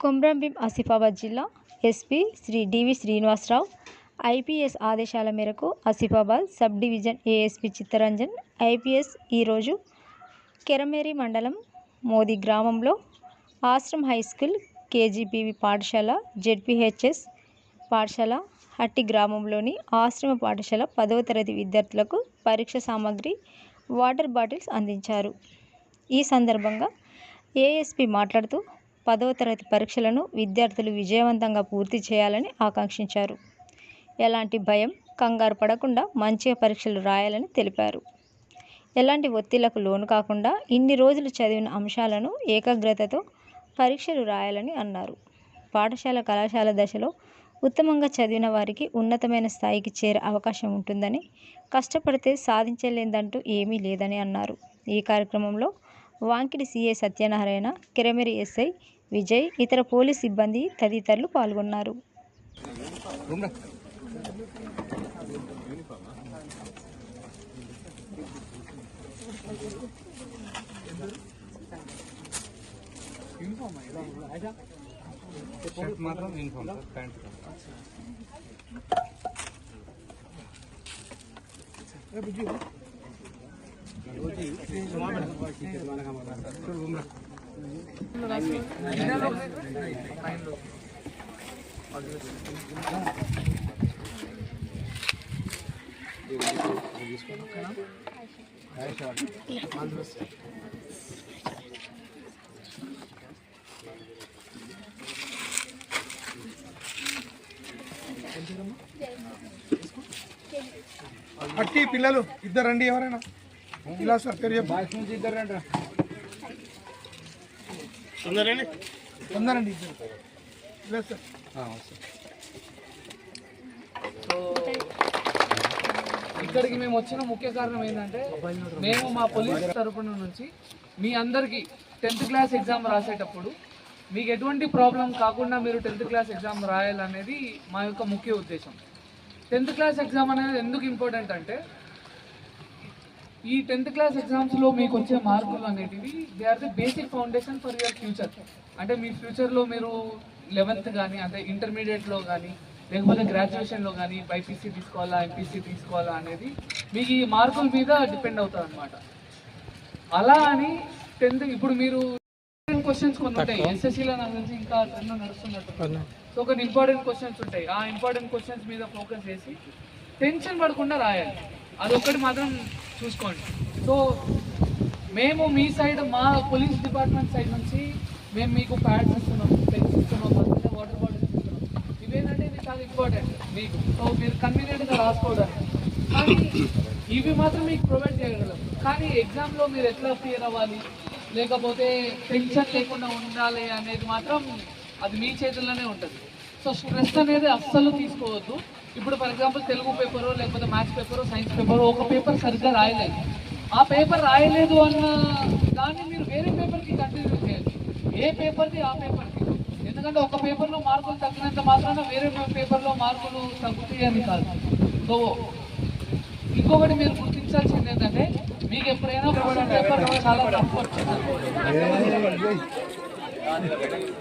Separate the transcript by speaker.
Speaker 1: కొమ్రంభీం ఆసిఫాబాద్ జిల్లా SP Shri DV Srinivasarao IPS ఆదేశాల మేరకు Asifabad sub division ASP Chittaranjan IPS ఈరోజు కెరమేరి మండలం మోది గ్రామంలో ఆశ్రమ్ హై స్కూల్ కేజీబీవి పాఠశాల జెడ్పీహెచ్ఎస్ పాఠశాల హట్టి గ్రామంలోని ఆశ్రమ పాఠశాల పదవ తరగతి విద్యార్థులకు పరీక్ష సామాగ్రి వాటర్ బాటిల్స్ అందించారు. ఈ సందర్భంగా ఏఎస్పీ మాట్లాడుతూ పదవ తరగతి పరీక్షలను విద్యార్థులు విజయవంతంగా పూర్తి చేయాలని ఆకాంక్షించారు. ఎలాంటి భయం కంగారు పడకుండా మంచిగా పరీక్షలు రాయాలని తెలిపారు. ఎలాంటి ఒత్తిళ్ళకు లోను కాకుండా ఇన్ని రోజులు చదివిన అంశాలను ఏకాగ్రతతో పరీక్షలు రాయాలని అన్నారు. పాఠశాల కళాశాల దశలో ఉత్తమంగా చదివిన వారికి ఉన్నతమైన స్థాయికి చేరే అవకాశం ఉంటుందని కష్టపడితే సాధించలేదంటూ ఏమీ లేదని అన్నారు. ఈ కార్యక్రమంలో వాంకిడి సిఏ సత్యనారాయణ కెరమెరి ఎస్ఐ విజయ్ ఇతర పోలీస్ సిబ్బంది తదితరులు పాల్గొన్నారు.
Speaker 2: షర్ట్ మాత్రం యూనిఫామ్ సార్ ప్యాంట్
Speaker 3: అట్టి పిల్లలు ఇద్దరు రండి ఎవరైనా. ఇలా సార్ పేరు
Speaker 2: బాయ్స్ నుంచి ఇద్దరు రండి
Speaker 3: తొందరండి సార్.
Speaker 4: ఇక్కడికి మేము వచ్చిన ముఖ్య కారణం ఏంటంటే మేము మా పోలీస్ తరపున నుంచి మీ అందరికీ టెన్త్ క్లాస్ ఎగ్జామ్ రాసేటప్పుడు మీకు ఎటువంటి ప్రాబ్లం కాకుండా మీరు టెన్త్ క్లాస్ ఎగ్జామ్ రాయాలనేది మా యొక్క ముఖ్య ఉద్దేశం. టెన్త్ క్లాస్ ఎగ్జామ్ అనేది ఎందుకు ఇంపార్టెంట్ అంటే ఈ టెన్త్ క్లాస్ ఎగ్జామ్స్లో మీకు వచ్చే మార్కులు అనేటివి they are the basic foundation for your future అంటే మీ ఫ్యూచర్లో మీరు లెవెన్త్ కానీ అంటే ఇంటర్మీడియట్లో కానీ లేకపోతే గ్రాడ్యుయేషన్లో కానీ బైపీసీ తీసుకోవాలా ఎంపీసీ తీసుకోవాలా అనేది మీకు ఈ మార్కుల మీద డిపెండ్ అవుతుంది అనమాట అలా అని టెన్త్ ఇప్పుడు మీరు క్వశ్చన్స్ కొన్ని ఉంటాయి ఎస్ఎస్సీలో నాకు తెలిసి ఇంకా ట్రెండ్ నడుస్తున్నట్టు. సో కొన్ని ఇంపార్టెంట్ క్వశ్చన్స్ ఉంటాయి. ఆ ఇంపార్టెంట్ క్వశ్చన్స్ మీద ఫోకస్ చేసి టెన్షన్ పడకుండా రాయాలి. అదొక్కటి మాత్రం చూసుకోండి. సో మేము మీ సైడ్ మా పోలీస్ డిపార్ట్మెంట్ సైడ్ నుంచి మేము మీకు ప్యాడ్స్ ఇస్తున్నాం పెన్స్ ఇస్తున్నాం అలాగే వాటర్ బాటిల్స్ ఇస్తున్నాం. ఇవేంటంటే ఇది చాలా ఇంపార్టెంట్ మీకు. సో మీరు కన్వీనియంట్గా రాసుకోవడానికి. కానీ ఇవి మాత్రం మీకు ప్రొవైడ్ చేయగలం. కానీ ఎగ్జామ్లో మీరు ఎట్లా క్లియర్ అవ్వాలి? లేకపోతే టెన్షన్ లేకుండా ఉండాలి అనేది మాత్రం అది మీ చేతుల్లోనే ఉంటుంది. సో స్ట్రెస్ అనేది అస్సలు తీసుకోవద్దు. ఇప్పుడు ఫర్ ఎగ్జాంపుల్ తెలుగు పేపరో లేకపోతే మ్యాథ్స్ పేపరో సైన్స్ పేపరో ఒక పేపర్ సరిగ్గా రాయలేదు. ఆ పేపర్ రాయలేదు అన్న దాన్ని మీరు వేరే పేపర్కి కంటిన్యూ చేయాలి. ఏ పేపర్ది ఆ పేపర్కి ఎందుకంటే ఒక పేపర్లో మార్కులు తగ్గినంత మాత్రాన వేరే పేపర్లో మార్కులు తగ్గుతాయని కాదు. సో ఇంకొకటి మీరు గుర్తించాల్సింది ఏంటంటే మీకు ఎప్పుడైనా పేపర్ చాలా తప్పు ありがとうござます。